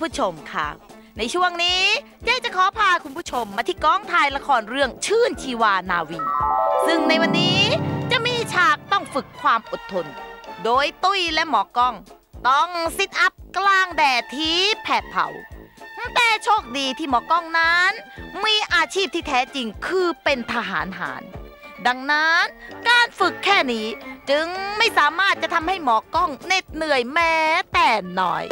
ผู้ชมค่ะ ในช่วงนี้เจ๊จะขอพาคุณผู้ชมมาที่กองถ่ายละครเรื่องชื่นชีวานาวี ซึ่งในวันนี้จะมีฉากต้องฝึกความอดทน โดยตุ้ยและหมอกล้อง ต้องซิทอัพกลางแดดที่แผดเผา แต่โชคดีที่หมอกล้องนั้น มีอาชีพที่แท้จริงคือเป็นทหารหารดังนั้นการฝึกแค่นี้จึงไม่สามารถจะทำให้หมอกล้องเหน็ดเหนื่อยแม้แต่น้อย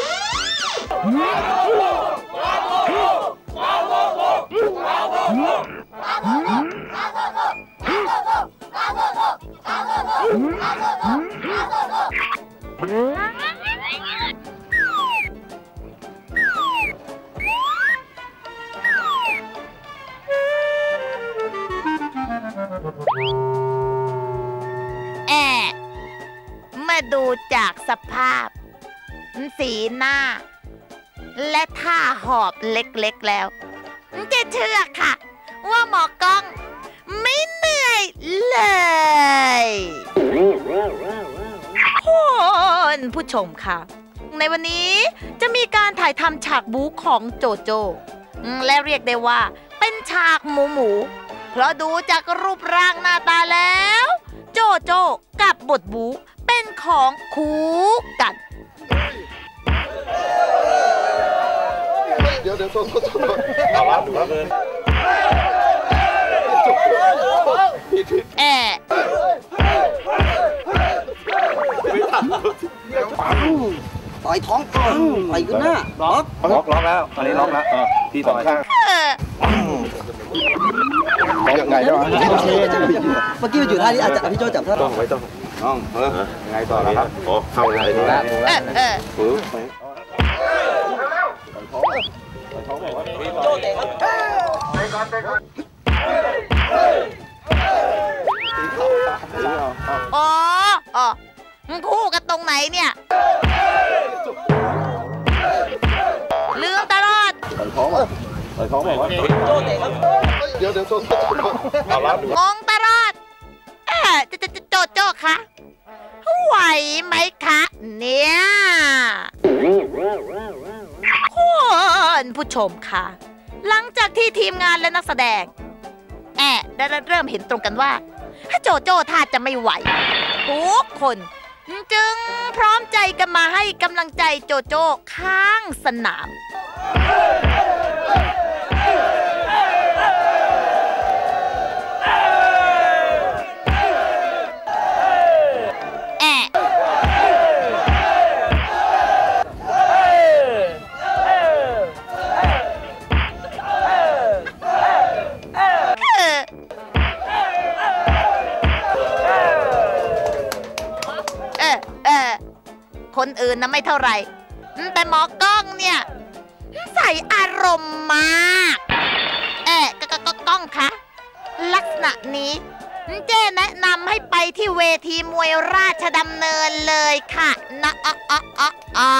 แอะมาดูจากสภาพ สีหน้า และท่าหอบเล็กๆแล้วจะเชื่อค่ะ ว่าหมอกล้อง ไม่เหนื่อยเลยคุณผู้ชมค่ะ ในวันนี้จะมีการถ่ายทำฉากบู๊ของโจโจ และเรียกได้ว่าเป็นฉากหมูหมู เพราะดูจากรูปร่างหน้าตาแล้ว โจโจกับบทบู๊เป็นของคู เดี๋ยวเดี๋ยวโทษโทษโทษเอาละดูแล้วเกินผิดผิดแอะต่อยท้องปังต่อยขึ้นหน้าล็อกล็อกล็อกแล้วตอนนี้ล็อกแล้วพี่ต่อยข้างยังไงได้วะโอเมื่อกี้มันอยู่ท่านี้อาจจะพี่โจจับท่าต้องไว้ต้องน้องเออยังไงต่อแล้วครับโอ้เข้าเลยนี่ละเออเออ อ๋ออ๋อมึงคู่กันตรงไหนเนี่ยลืมตลอดต่อยท้องอะต่อยท้องบอกว่าเดี๋ยวเดี๋ยวโทษโทษโทษเอาละงงตลอดเออโจโจโจโจคะ ชมค่ะ หลังจากที่ทีมงานและนักแสดง แอะได้เริ่มเห็นตรงกันว่า ถ้าโจโจ้ท่าจะไม่ไหว ทุกคน จึงพร้อมใจกันมาให้กำลังใจโจโจ้ข้างสนาม คนอื่นนะไม่เท่าไหร่ แต่หมอกล้องเนี่ย ใส่อารมณ์มาก เอ๊ะกกกล้องคะลักษณะนี้เจ้แนะนำให้ไปที่เวทีมวยราชดำเนินเลยค่ะนะอ๋ออ๋ออ๋อ